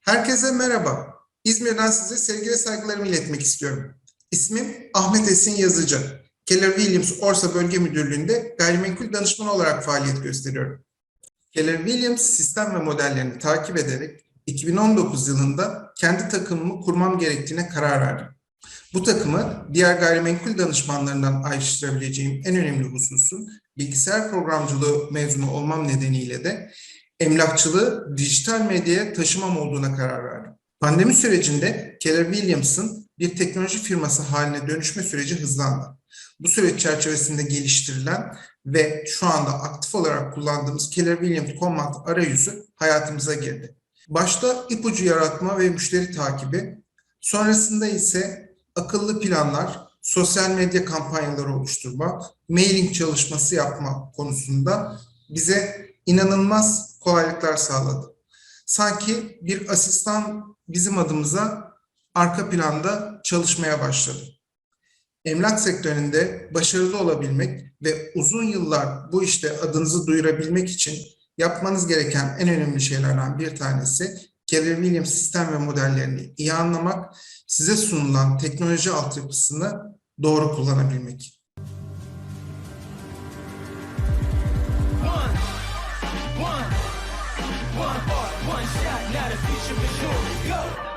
Herkese merhaba. İzmir'den size sevgi ve saygılarımı iletmek istiyorum. İsmim Ahmet Esin Yazıcı. Keller Williams Orsa Bölge Müdürlüğü'nde gayrimenkul danışmanı olarak faaliyet gösteriyorum. Keller Williams sistem ve modellerini takip ederek 2019 yılında kendi takımımı kurmam gerektiğine karar verdim. Bu takımı diğer gayrimenkul danışmanlarından ayrıştırabileceğim en önemli hususun bilgisayar programcılığı mezunu olmam nedeniyle de emlakçılığı dijital medyaya taşımam olduğuna karar verdim. Pandemi sürecinde Keller Williams'ın bir teknoloji firması haline dönüşme süreci hızlandı. Bu süreç çerçevesinde geliştirilen ve şu anda aktif olarak kullandığımız Keller Williams Command arayüzü hayatımıza girdi. Başta ipucu yaratma ve müşteri takibi, sonrasında ise akıllı planlar, sosyal medya kampanyaları oluşturma, mailing çalışması yapma konusunda bize inanılmaz kolaylıklar sağladı. Sanki bir asistan bizim adımıza arka planda çalışmaya başladı. Emlak sektöründe başarılı olabilmek ve uzun yıllar bu işte adınızı duyurabilmek için yapmanız gereken en önemli şeylerden bir tanesi Keller Williams sistem ve modellerini iyi anlamak, size sunulan teknoloji altyapısını doğru kullanabilmek. One, one, one heart, one shot. Now the future is yours. Go.